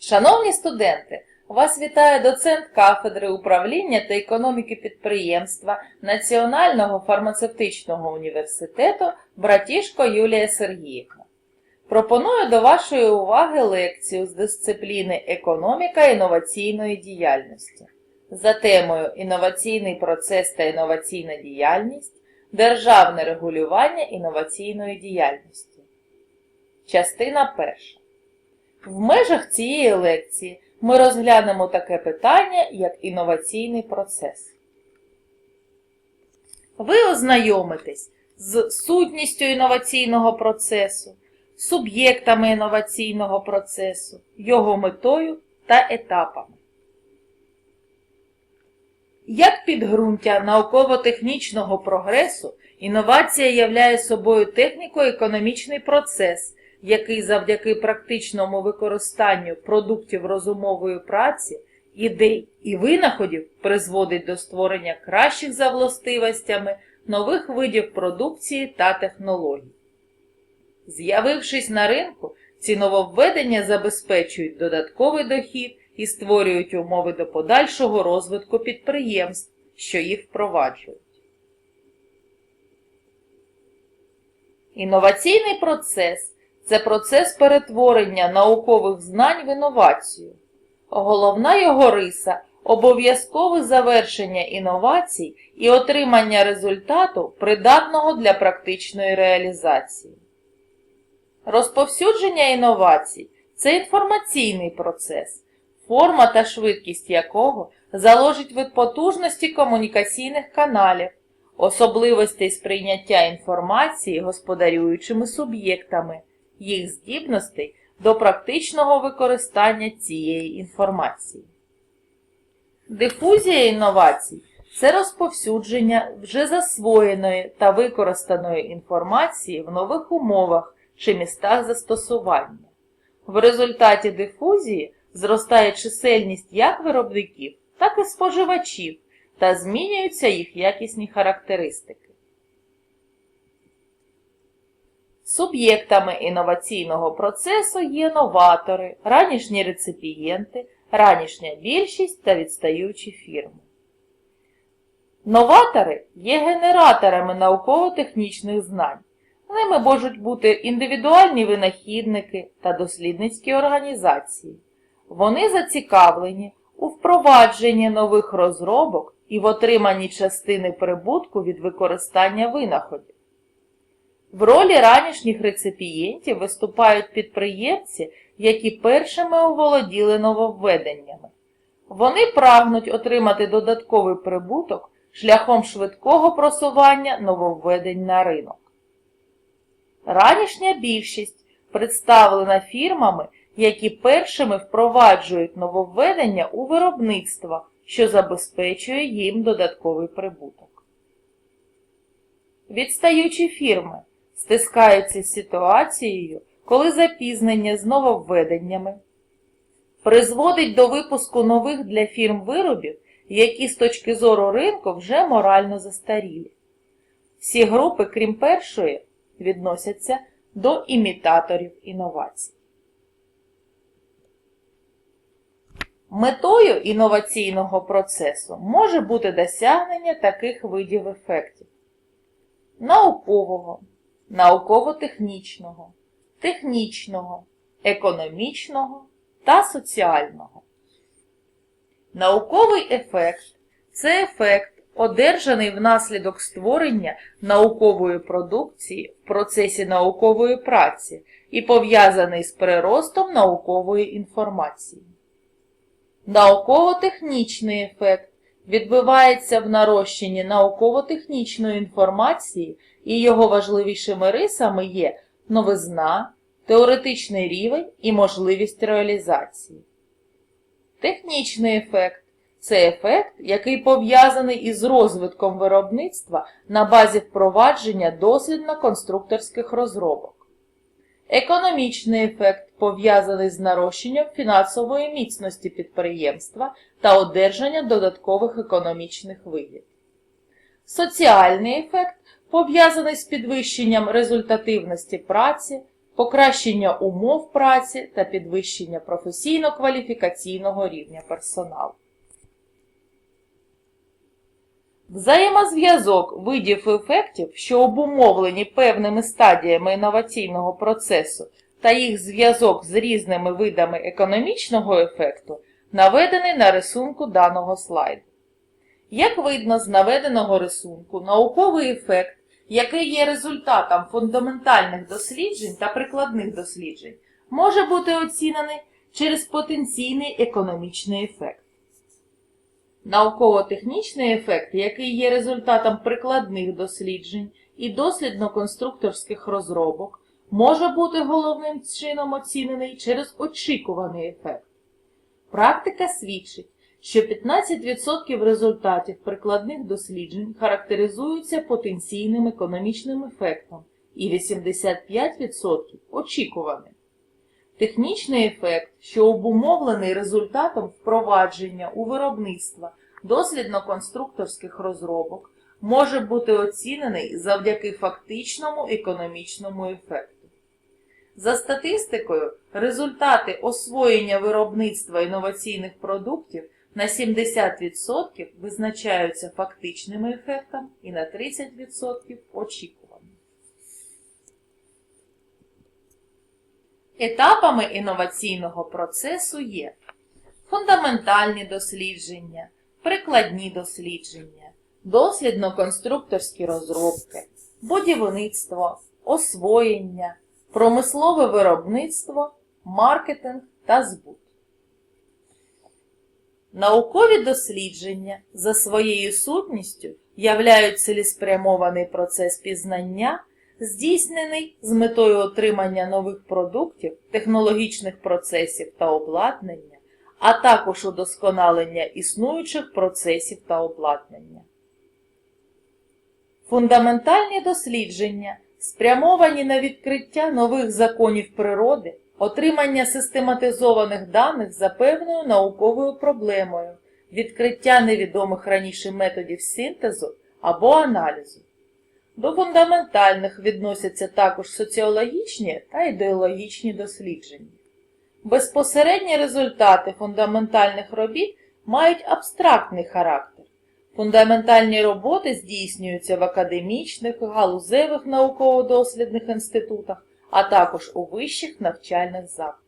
Шановні студенти, вас вітає доцент кафедри управління та економіки підприємства Національного фармацевтичного університету Братішко Юлія Сергіївна. Пропоную до вашої уваги лекцію з дисципліни Економіка інноваційної діяльності за темою Інноваційний процес та інноваційна діяльність, державне регулювання інноваційної діяльності. Частина перша. В межах цієї лекції ми розглянемо таке питання, як інноваційний процес. Ви ознайомитесь з сутністю інноваційного процесу, суб'єктами інноваційного процесу, його метою та етапами. Як підґрунтя науково-технічного прогресу, інновація являє собою техніко-економічний процес, який завдяки практичному використанню продуктів розумової праці, ідей і винаходів призводить до створення кращих за властивостями нових видів продукції та технологій. З'явившись на ринку, ці нововведення забезпечують додатковий дохід і створюють умови до подальшого розвитку підприємств, що їх впроваджують. Інноваційний процес це процес перетворення наукових знань в інновацію. Головна його риса обов'язкове завершення інновацій і отримання результату, придатного для практичної реалізації. Розповсюдження інновацій це інформаційний процес, форма та швидкість якого залежить від потужності комунікаційних каналів, особливостей сприйняття інформації господарюючими суб'єктами, їх здібностей до практичного використання цієї інформації. Дифузія інновацій це розповсюдження вже засвоєної та використаної інформації в нових умовах чи містах застосування. В результаті дифузії зростає чисельність як виробників, так і споживачів та змінюються їх якісні характеристики. Суб'єктами інноваційного процесу є новатори, ранішні реципієнти, ранішня більшість та відстаючі фірми. Новатори є генераторами науково-технічних знань. Ними можуть бути індивідуальні винахідники та дослідницькі організації. Вони зацікавлені у впровадженні нових розробок і в отриманні частини прибутку від використання винаходів. В ролі ранішніх реципієнтів виступають підприємці, які першими оволоділи нововведеннями. Вони прагнуть отримати додатковий прибуток шляхом швидкого просування нововведень на ринок. Ранішня більшість представлена фірмами, які першими впроваджують нововведення у виробництва, що забезпечує їм додатковий прибуток. Відстаючі фірми стискаються з ситуацією, коли запізнення з нововведеннями призводить до випуску нових для фірм виробів, які з точки зору ринку вже морально застарілі. Всі групи, крім першої, відносяться до імітаторів інновацій. Метою інноваційного процесу може бути досягнення таких видів ефектів: наукового, науково-технічного, технічного, економічного та соціального. Науковий ефект це ефект, одержаний внаслідок створення наукової продукції в процесі наукової праці і пов'язаний з приростом наукової інформації. Науково-технічний ефект відбивається в нарощенні науково-технічної інформації і його важливішими рисами є новизна, теоретичний рівень і можливість реалізації. Технічний ефект це ефект, який пов'язаний із розвитком виробництва на базі впровадження дослідно-конструкторських розробок. Економічний ефект пов'язаний з нарощенням фінансової міцності підприємства та одержання додаткових економічних вигід. Соціальний ефект пов'язаний з підвищенням результативності праці, покращення умов праці та підвищення професійно-кваліфікаційного рівня персоналу. Взаємозв'язок видів ефектів, що обумовлені певними стадіями інноваційного процесу, та їх зв'язок з різними видами економічного ефекту, наведений на рисунку даного слайду. Як видно з наведеного рисунку, науковий ефект, який є результатом фундаментальних досліджень та прикладних досліджень, може бути оцінений через потенційний економічний ефект. Науково-технічний ефект, який є результатом прикладних досліджень і дослідно-конструкторських розробок, може бути головним чином оцінений через очікуваний ефект. Практика свідчить, що 15% результатів прикладних досліджень характеризуються потенційним економічним ефектом і 85% очікуваним. Технічний ефект, що обумовлений результатом впровадження у виробництва дослідно-конструкторських розробок, може бути оцінений завдяки фактичному економічному ефекту. За статистикою, результати освоєння виробництва інноваційних продуктів на 70% визначаються фактичним ефектом і на 30% очікуваним. Етапами інноваційного процесу є фундаментальні дослідження, прикладні дослідження, дослідно-конструкторські розробки, будівництво, освоєння, промислове виробництво, маркетинг та збут. Наукові дослідження за своєю сутністю являють цілеспрямований процес пізнання, здійснений з метою отримання нових продуктів, технологічних процесів та обладнання, а також удосконалення існуючих процесів та обладнання. Фундаментальні дослідження спрямовані на відкриття нових законів природи, отримання систематизованих даних за певною науковою проблемою, відкриття невідомих раніше методів синтезу або аналізу. До фундаментальних відносяться також соціологічні та ідеологічні дослідження. Безпосередні результати фундаментальних робіт мають абстрактний характер. Фундаментальні роботи здійснюються в академічних, галузевих науково-дослідних інститутах, а також у вищих навчальних закладах.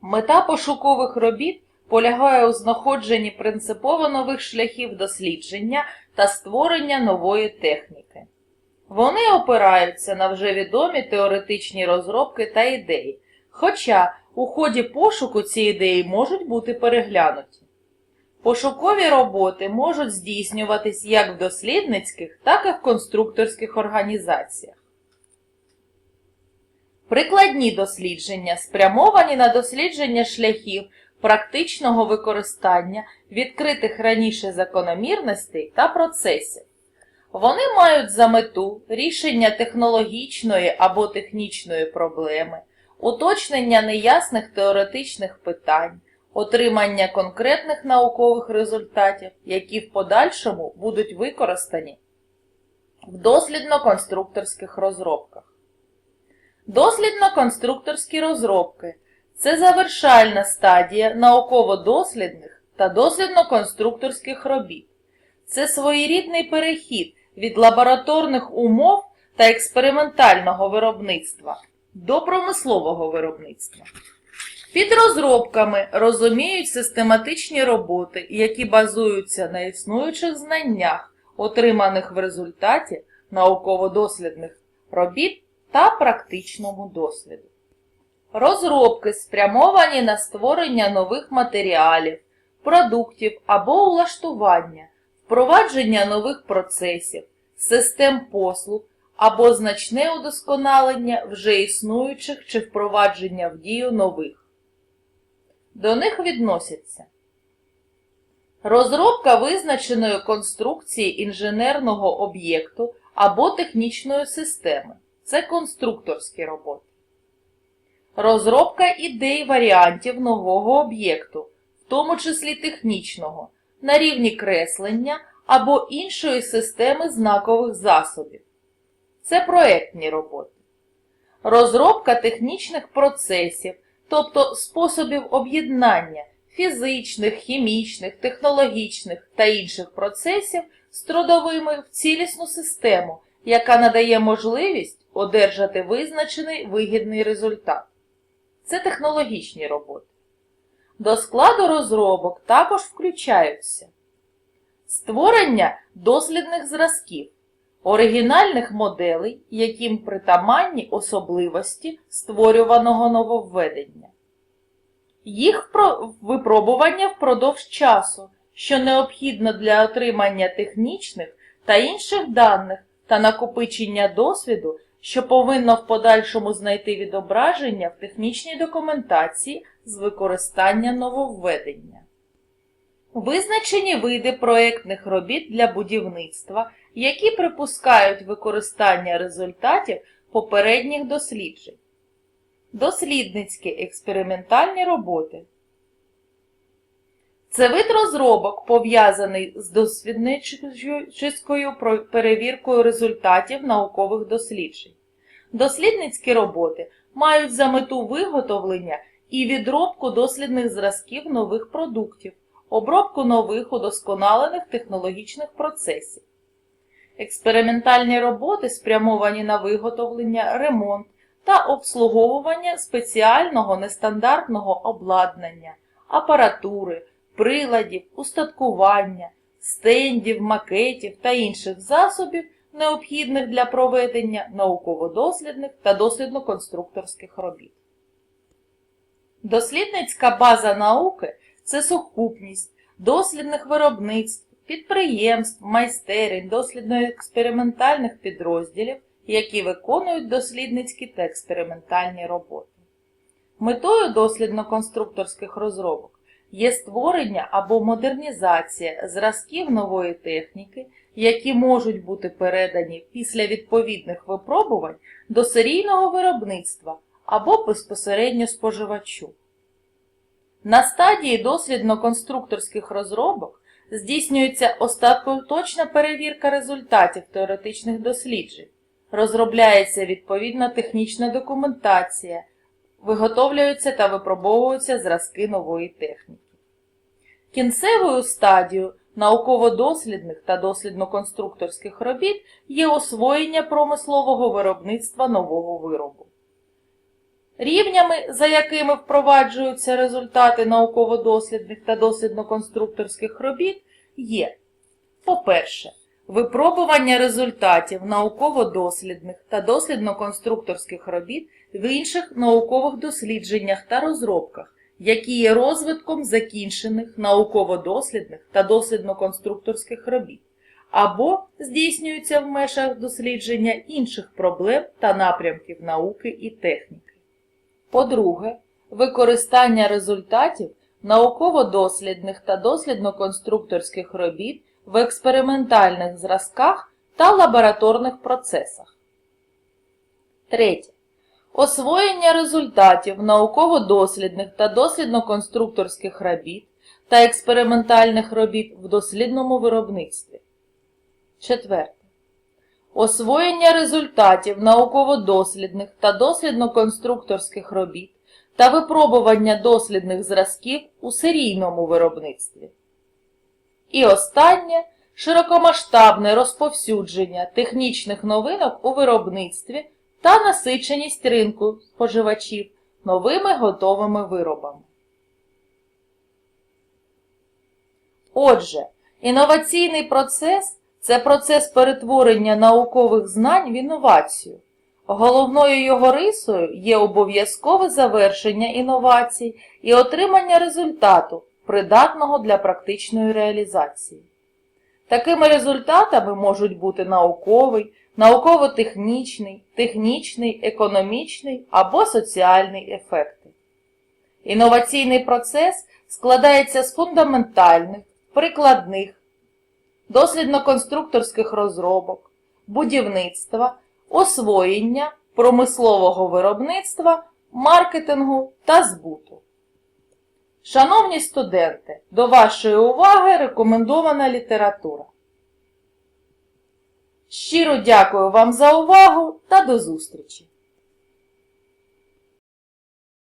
Мета пошукових робіт полягає у знаходженні принципово нових шляхів дослідження та створення нової техніки. Вони опираються на вже відомі теоретичні розробки та ідеї, хоча у ході пошуку ці ідеї можуть бути переглянуті. Пошукові роботи можуть здійснюватись як в дослідницьких, так і в конструкторських організаціях. Прикладні дослідження спрямовані на дослідження шляхів практичного використання відкритих раніше закономірностей та процесів. Вони мають за мету рішення технологічної або технічної проблеми, уточнення неясних теоретичних питань, отримання конкретних наукових результатів, які в подальшому будуть використані в дослідно-конструкторських розробках. Дослідно-конструкторські розробки це завершальна стадія науково-дослідних та дослідно-конструкторських робіт. Це своєрідний перехід від лабораторних умов та експериментального виробництва до промислового виробництва. Під розробками розуміють систематичні роботи, які базуються на існуючих знаннях, отриманих в результаті науково-дослідних робіт та практичному досвіду. Розробки спрямовані на створення нових матеріалів, продуктів або улаштування, впровадження нових процесів, систем послуг або значне удосконалення вже існуючих чи впровадження в дію нових. До них відносяться розробка визначеної конструкції інженерного об'єкту або технічної системи. Це конструкторські роботи. Розробка ідей варіантів нового об'єкту, в тому числі технічного, на рівні креслення або іншої системи знакових засобів. Це проектні роботи. розробка технічних процесів, тобто способів об'єднання фізичних, хімічних, технологічних та інших процесів з трудовими в цілісну систему, яка надає можливість одержати визначений вигідний результат. Це технологічні роботи. До складу розробок також включаються створення дослідних зразків, оригінальних моделей, яким притаманні особливості створюваного нововведення, їх випробування впродовж часу, що необхідно для отримання технічних та інших даних та накопичення досвіду, що повинно в подальшому знайти відображення в технічній документації з використання нововведення. Визначені види проєктних робіт для будівництва, які припускають використання результатів попередніх досліджень. Дослідницькі експериментальні роботи. Це вид розробок, пов'язаний з дослідницькою перевіркою результатів наукових досліджень. Дослідницькі роботи мають за мету виготовлення і відробку дослідних зразків нових продуктів, обробку нових удосконалених технологічних процесів. Експериментальні роботи спрямовані на виготовлення, ремонт та обслуговування спеціального нестандартного обладнання, апаратури, приладів, устаткування, стендів, макетів та інших засобів, необхідних для проведення науково-дослідних та дослідно-конструкторських робіт. Дослідницька база науки це сукупність дослідних виробництв, підприємств, майстерень, дослідно-експериментальних підрозділів, які виконують дослідницькі та експериментальні роботи. Метою дослідно-конструкторських розробок є створення або модернізація зразків нової техніки, які можуть бути передані після відповідних випробувань до серійного виробництва або безпосередньо споживачу. На стадії дослідно-конструкторських розробок здійснюється остаточна перевірка результатів теоретичних досліджень, розробляється відповідна технічна документація, виготовлюються та випробовуються зразки нової техніки. Кінцевою стадією науково-дослідних та дослідно-конструкторських робіт є освоєння промислового виробництва нового виробу. Рівнями, за якими впроваджуються результати науково-дослідних та дослідно-конструкторських робіт, є по-перше, випробування результатів науково-дослідних та дослідно-конструкторських робіт в інших наукових дослідженнях та розробках, які є розвитком закінчених науково-дослідних та дослідно-конструкторських робіт, або здійснюються в межах дослідження інших проблем та напрямків науки і техніки. По-друге, використання результатів науково-дослідних та дослідно-конструкторських робіт в експериментальних зразках та лабораторних процесах. Третє. Освоєння результатів науково-дослідних та дослідно-конструкторських робіт та експериментальних робіт в дослідному виробництві. Четверте. Освоєння результатів науково-дослідних та дослідно-конструкторських робіт та випробування дослідних зразків у серійному виробництві. І останнє широкомасштабне розповсюдження технічних новинок у виробництві та насиченість ринку споживачів новими готовими виробами. Отже, інноваційний процес це процес перетворення наукових знань в інновацію. Головною його рисою є обов'язкове завершення інновацій і отримання результату, придатного для практичної реалізації. Такими результатами можуть бути науковий, науково-технічний, технічний, економічний або соціальний ефекти. Інноваційний процес складається з фундаментальних, прикладних, дослідно-конструкторських розробок, будівництва, освоєння, промислового виробництва, маркетингу та збуту. Шановні студенти, до вашої уваги рекомендована література. Щиро дякую вам за увагу та до зустрічі!